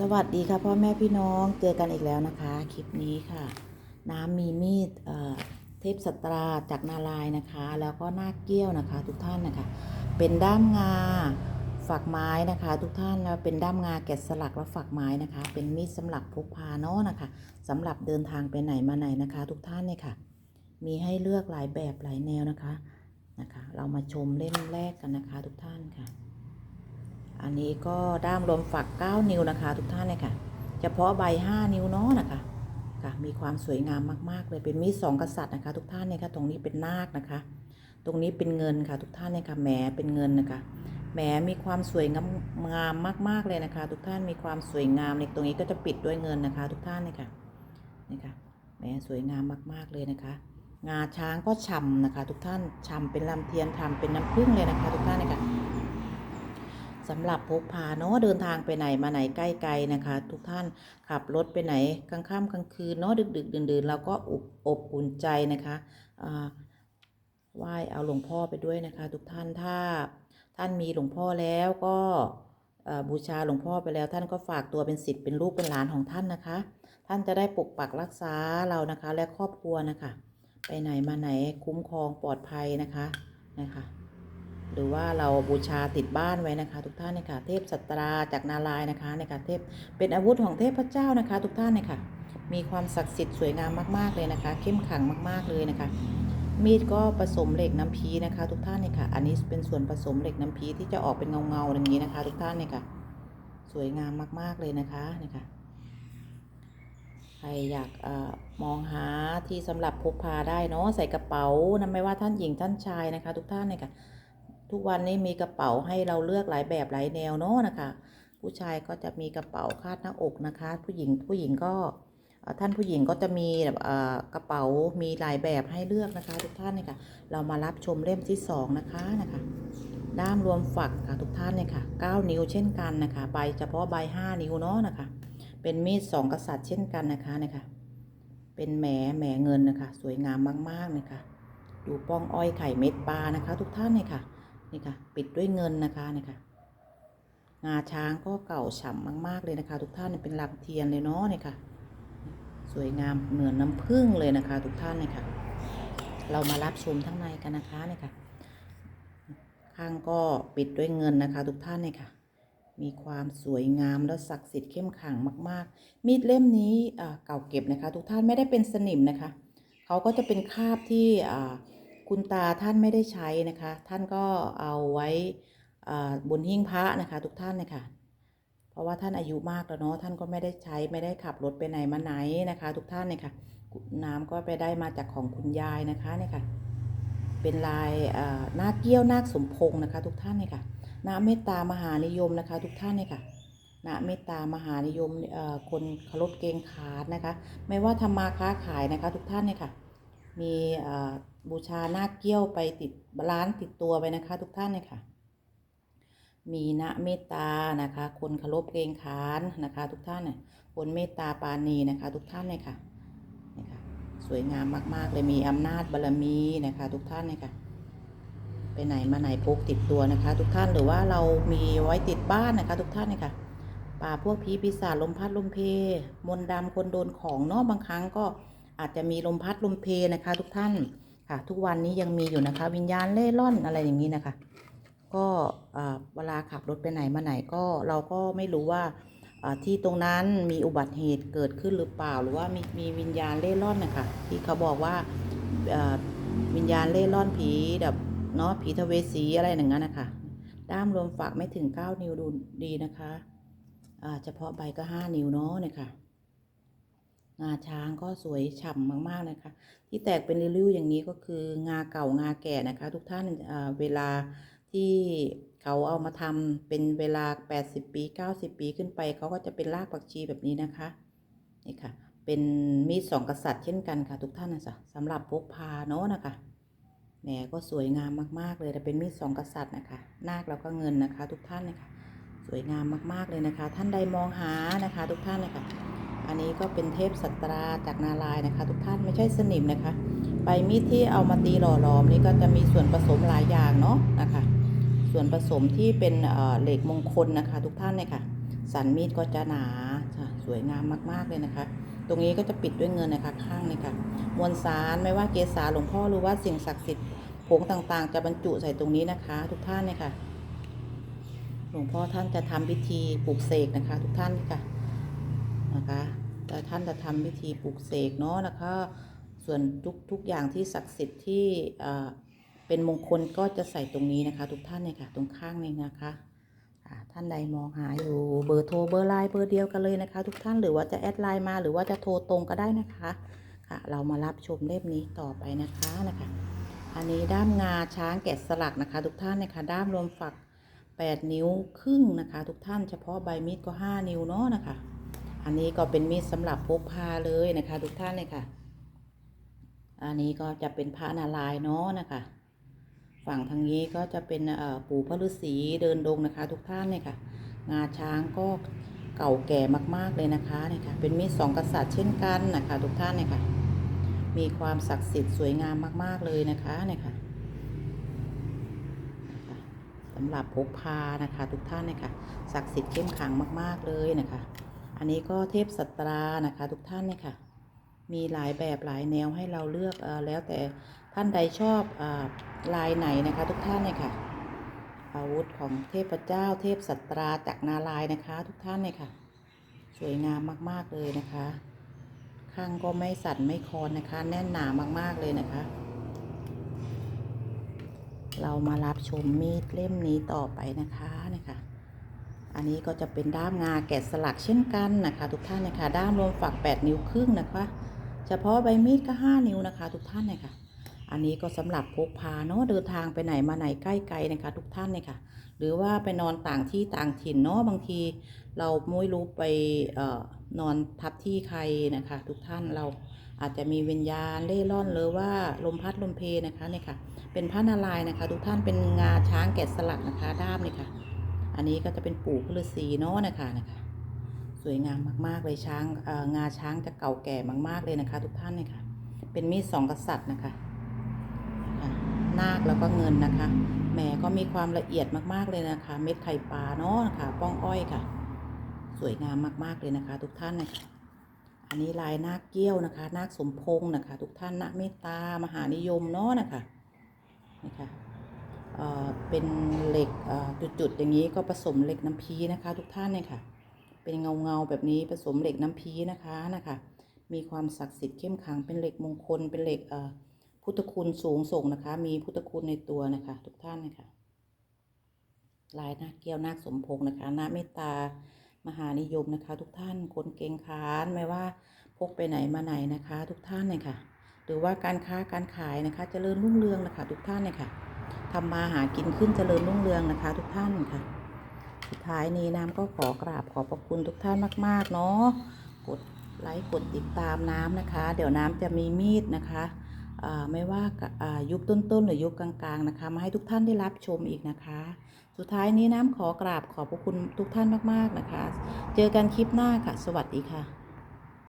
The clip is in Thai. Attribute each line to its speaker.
Speaker 1: สวัสดีค่ะพ่อแม่พี่น้องเจอกันอีกแล้วนะคะ คลิปนี้ค่ะ น้ำมีมีดเทพสตราจากนารายนะคะ แล้วก็หน้าเกี้ยวนะคะ ทุกท่านนะคะ เป็นด้ามงาฝักไม้นะคะ ทุกท่านแล้วเป็นด้ามงาแกะสลักและฝักไม้นะคะ เป็นมีดสำหรับพกพาเนาะนะคะสำหรับเดินทางไปไหนมาไหนนะคะ ทุกท่านเนี่ยค่ะ มีให้เลือกหลายแบบหลายแนวนะคะนะคะ เรามาชมเล่มแรกกันนะคะ ทุกท่านค่ะ อันนี้ก็ด้ามรวมฝัก 9 นิ้วนะคะ ทุกท่านเลยค่ะเฉพาะใบ 5 นิ้วเนาะนะคะค่ะมีความสวยงามมากๆเลยเป็นมีดสองกษัตริย์นะคะ ทุกท่านเนี่ยค่ะตรงนี้เป็นนาคนะคะ ตรงนี้เป็นเงินค่ะ ทุกท่านเนี่ยค่ะแหมเป็นเงินนะคะแหมมีความสวยงามงามมาก ๆเลยนะคะ ทุกท่านมีความสวยงามในตรงนี้ก็จะปิดด้วยเงินนะคะ ทุกท่านเนี่ยค่ะนี่ค่ะแหมสวยงามมากๆเลยนะคะ งาช้างก็ฉ่ำนะคะ ทุกท่านฉ่ำเป็นลำเทียนทำเป็นน้ำผึ้งเลยนะคะ ทุกท่านเนี่ยค่ะ สำหรับพกพาเนาะเดินทางไปไหนมาไหนใกล้ๆนะคะ ทุกท่านขับรถไปไหนกลางค่ำกลางคืนเนาะดึกๆดื่นๆเราก็อบอบอุ่นใจนะคะอ่าไหว้เอาหลวงพ่อไปด้วยนะคะ ทุกท่านถ้าท่านมีหลวงพ่อแล้วก็บูชาหลวงพ่อไปแล้วท่านก็ฝากตัวเป็นศิษย์เป็นลูกเป็นหลานของท่านนะคะ ท่านจะได้ปกปักรักษาเรานะคะ และครอบครัวนะคะ ไปไหนมาไหนคุ้มครองปลอดภัยนะคะนะคะ หรือว่าเราบูชาติดบ้านไว้นะคะ ทุกท่านนะคะเทพสัตราจากนารายนะคะนะคะเทพเป็นอาวุธของเทพเจ้านะคะ ทุกท่านนะคะมีความศักดิ์สิทธิ์สวยงามมากๆเลยนะคะ เข้มขังมากๆเลยนะคะ มีดก็ผสมเหล็กน้ำพีนะคะ ทุกท่านเนี่ยค่ะ อันนี้เป็นส่วนผสมเหล็กน้ำพีที่จะออกเป็นเงาๆอย่างนี้นะคะ ทุกท่านเนี่ยค่ะ สวยงามมากๆเลยนะคะเนี่ยค่ะใครอยากอมองหาที่สำหรับพกพาได้เนาะใส่กระเป๋านะไม่ว่าท่านหญิงท่านชายนะคะ ทุกท่านเนี่ยค่ะ ทุกวันนี้มีกระเป๋าให้เราเลือกหลายแบบหลายแนวเนาะนะคะ ผู้ชายก็จะมีกระเป๋าคาดหน้าอกนะคะ ผู้หญิงผู้หญิงก็ท่านผู้หญิงก็จะมีแบบกระเป๋ามีหลายแบบให้เลือกนะคะทุกท่านเนี่ยค่ะ เรามารับชมเล่มที่สองนะคะนะคะ ด้ามรวมฝักค่ะทุกท่านเนี่ยค่ะ 9 นิ้วเช่นกันนะคะใบเฉพาะใบ5นิ้วเนาะนะคะ เป็นมีดสองกษัตริย์เช่นกันนะคะนะคะเป็นแหมแหมเงินนะคะ สวยงามมากๆนะคะดูป้องอ้อยไข่เม็ดปลานะคะ ทุกท่านเนี่ยค่ะ นี่ค่ะ ปิดด้วยเงินนะคะนี่ค่ะ งาช้างก็เก่าฉ่ำมาก ๆ เลยนะคะ ทุกท่านเป็นลำเทียนเลยเนาะนี่ค่ะ สวยงามเหมือนน้ำผึ้งเลยนะคะ ทุกท่านนี่ค่ะ เรามารับชมทั้งในกันนะคะนี่ค่ะ ข้างก็ปิดด้วยเงินนะคะ ทุกท่านนี่ค่ะมีความสวยงามและศักดิ์สิทธิ์เข้มขลังมาก ๆ มีดเล่มนี้เก่าเก็บนะคะ ทุกท่านไม่ได้เป็นสนิมนะคะ เขาก็จะเป็นคราบที่อ่า คุณตาท่านไม่ได้ใช้นะคะ ท่านก็เอาไว้บนหิ้งพระนะคะ ทุกท่านนะคะ เพราะว่าท่านอายุมากแล้วเนาะท่านก็ไม่ได้ใช้ไม่ได้ขับรถไปไหนมาไหนนะคะ ทุกท่านเนี่ยค่ะน้ำก็ไปได้มาจากของคุณยายนะคะเนี่ยค่ะ เป็นลายอ่านาคเกี้ยวนาคสมพงษ์นะคะ ทุกท่านเนี่ยค่ะนาเมตตามหานิยมนะคะ ทุกท่านเนี่ยค่ะนาเมตตามหานิยมคนเคารพเกงขานนะคะ ไม่ว่าทำมาค้าขายนะคะ ทุกท่านเนี่ยค่ะ มีบูชาหน้าเกี้ยวไปติดร้านติดตัวไปนะคะ ทุกท่านเลยค่ะ มีณเมตตานะคะ คนเคารพเกรงขานนะคะ ทุกท่านเนี่ยคนเมตตาปานีนะคะ ทุกท่านเลยค่ะนี่ค่ะ สวยงามมากๆเลยมีอำนาจบารมีนะคะ ทุกท่านเลยค่ะ ไปไหนมาไหนพกติดตัวนะคะ ทุกท่านหรือว่าเรามีไว้ติดบ้านนะคะ ทุกท่านเลยค่ะป่าพวกผีปีศาจลมพัดลมเพ มนดำคนโดนของเนาะบางครั้งก็ อาจจะมีลมพัดลมเพนะคะ ทุกท่านค่ะ ทุกวันนี้ยังมีอยู่นะคะ วิญญาณเล่ร่อนอะไรอย่างนี้นะคะ ก็เวลาขับรถไปไหนมาไหนก็เราก็ไม่รู้ว่าที่ตรงนั้นมีอุบัติเหตุเกิดขึ้นหรือเปล่า หรือว่ามีมีวิญญาณเล่ร่อนนะคะที่เขาบอกว่าวิญญาณเล่ร่อนผีแบบเนาะผีทเวสีอะไรอย่างนั้นนะคะด้ามรวมฝักไม่ถึง 9 นิ้วดูดีนะคะเฉพาะใบก็ 5 นิ้วเนาะเนี่ยค่ะ งาช้างก็สวยฉ่ำมากๆนะคะ ที่แตกเป็นริ้วๆอย่างนี้ก็คืองาเก่างาแก่นะคะ ทุกท่านเวลาที่เขาเอามาทำเป็นเวลา 80 ปี 90 ปีขึ้นไป เขาก็จะเป็นรากผักชีแบบนี้นะคะนี่ค่ะ เป็นมีดสองกษัตริย์เช่นกันค่ะ ทุกท่านนะจ๊ะสำหรับพกพาเนาะนะคะแหมก็สวยงามมากๆเลยแต่เป็นมีดสองกษัตริย์นะคะนาคแล้วก็เงินนะคะ ทุกท่านนะคะสวยงามมากๆเลยนะคะ ท่านใดมองหานะคะ ทุกท่านนะคะ อันนี้ก็เป็นเทพสัตราจากนารายนะคะ ทุกท่านไม่ใช่สนิมนะคะ ใบมีดที่เอามาตีหล่อหลอมนี่ก็จะมีส่วนผสมหลายอย่างเนาะนะคะ ส่วนผสมที่เป็นเเหล็กมงคลนะคะ ทุกท่านเนี่ยค่ะ สันมีดก็จะหนาค่ะสวยงามมากๆเลยนะคะ ตรงนี้ก็จะปิดด้วยเงินนะคะข้างเลยค่ะ มวลสารไม่ว่าเกสาหลวงพ่อหรือว่าสิ่งศักดิ์สิทธิ์ผงต่างๆ จะบรรจุใส่ตรงนี้นะคะ ทุกท่านเนี่ยค่ะ หลวงพ่อท่านจะทำพิธีปลูกเสกนะคะ ทุกท่านค่ะ นะคะแต่ท่านจะทำพิธีปลูกเสกเนาะนะคะ ส่วนทุกทุกอย่างที่ศักดิ์สิทธิ์ที่เป็นมงคลก็จะใส่ตรงนี้นะคะ ทุกท่านเนี่ยค่ะ ตรงข้างนี้นะคะท่านใดมองหาอยู่เบอร์โทรเบอร์ไลน์เบอร์เดียวกันเลยนะคะ ทุกท่านหรือว่าจะแอดไลน์มาหรือว่าจะโทรตรงก็ได้นะคะค่ะ เรามารับชมเล่มนี้ต่อไปนะคะนะคะ อันนี้ด้ามงาช้างแกะสลักนะคะ ทุกท่านนะคะด้ามรวมฝัก 8 นิ้วครึ่งนะคะ ทุกท่านเฉพาะใบมีดก็ 5 นิ้วเนาะนะคะ อันนี้ก็เป็นมีดสำหรับพกพาเลยนะคะ ทุกท่านเลยค่ะ อันนี้ก็จะเป็นพระนารายณ์เนาะนะคะ ฝั่งทางนี้ก็จะเป็นปู่พระฤาษีเดินดงนะคะ ทุกท่านเนี่ยค่ะ งาช้างก็เก่าแก่มากๆเลยนะคะเนี่ยค่ะเป็นมีดสองกษัตริย์เช่นกันนะคะทุกท่านเนี่ยค่ะ มีความศักดิ์สิทธิ์สวยงามมากๆเลยนะคะเนี่ยค่ะคะสำหรับพกพานะคะ ทุกท่านเนะคะศักดิ์สิทธิ์เข้มขังมาก ๆเลยนะคะ อันนี้ก็เทพสัตรานะคะทุกท่านเนี่ยค่ะ มีหลายแบบหลายแนวให้เราเลือกอแล้วแต่ท่านใดชอบอลายไหนนะคะทุกท่านเนี่ยค่ะ อาวุธของเทพเจ้า เทพสัตราจากนารายนะคะ ทุกท่านเนี่ยค่ะ สวยงามมากๆเลยนะคะข้างก็ไม่สั่นไม่คลอนนะคะ แน่นหนามากๆเลยนะคะ เรามารับชมมีดเล่มนี้ต่อไปนะคะนะคะ อันนี้ก็จะเป็นด้ามงาแกะสลักเช่นกันนะคะ ทุกท่านนะคะด้ามรวมฝัก 8 นิ้วครึ่งนะคะ เฉพาะใบมีดก็ 5 นิ้วนะคะ ทุกท่านนะคะอันนี้ก็สำหรับพกพาเนาะเดินทางไปไหนมาไหนใกล้ไกลนะคะ ทุกท่านเลยค่ะ หรือว่าไปนอนต่างที่ต่างถิ่นเนาะบางที เราไม่รู้ไปเอ่อนอนทับที่ใครนะคะ ทุกท่านเราอาจจะมีวิญญาณเล่ร่อนหรือว่าลมพัดลมเพนะคะเนี่ยค่ะ เป็นพระนารายณ์นะคะ ทุกท่านเป็นงาช้างแกะสลักนะคะด้ามเนี่ยค่ะ อันนี้ก็จะเป็นปู่พฤษีเนาะนะคะนะคะ สวยงามมากๆเลยช้างเอ่องาช้างจะเก่าแก่มาก ๆเลยนะคะ ทุกท่านเนี่ยค่ะ เป็นมีดสองกษัตริย์นะคะค่ะนาคแล้วก็เงินนะคะแหมก็มีความละเอียดมากๆเลยนะคะ เม็ดไข่ปลาเนาะนะคะป้องอ้อยค่ะ สวยงามมากๆเลยนะคะ ทุกท่านนะคะอันนี้ลายนาคเกี้ยวนะคะ นาคสมพงษ์นะคะ ทุกท่านนะเมตตามหานิยมเนาะนะคะนี่ค่ะ เป็นเหล็กจุดๆอย่างนี้ก็ผสมเหล็กน้ำพีนะคะ ทุกท่านเนี่ยค่ะ เป็นเงาเงาๆแบบนี้ผสมเหล็กน้ำพีนะคะนะคะมีความศักดิ์สิทธิ์เข้มขังเป็นเหล็กมงคลเป็นเหล็กพุทธคุณสูงส่งนะคะ มีพุทธคุณในตัวนะคะ ทุกท่านนะคะลายนาคเกี้ยวนาคสมพงษ์นะคะนาเมตตามหานิยมนะคะ ทุกท่านคนเก่งขานไม่ว่าพกไปไหนมาไหนนะคะ ทุกท่านเลยค่ะ หรือว่าการค้าการขายนะคะเจริญรุ่งเรืองนะคะ ทุกท่านเลยค่ะ ทำมาหากินขึ้นเจริญรุ่งเรืองนะคะ ทุกท่านค่ะ สุดท้ายนี้น้ำก็ขอกราบขอบพระคุณทุกท่านมาก ๆ เนาะกดไลค์กดติดตามน้ำนะคะ เดี๋ยวน้ำจะมีมีดนะคะไม่ว่าอ่ายุคต้นๆ หรือยุคกลางๆ นะคะ มาให้ทุกท่านได้รับชมอีกนะคะ สุดท้ายนี้น้ำขอกราบขอบพระคุณทุกท่านมากๆนะคะ เจอกันคลิปหน้าค่ะ สวัสดีค่ะ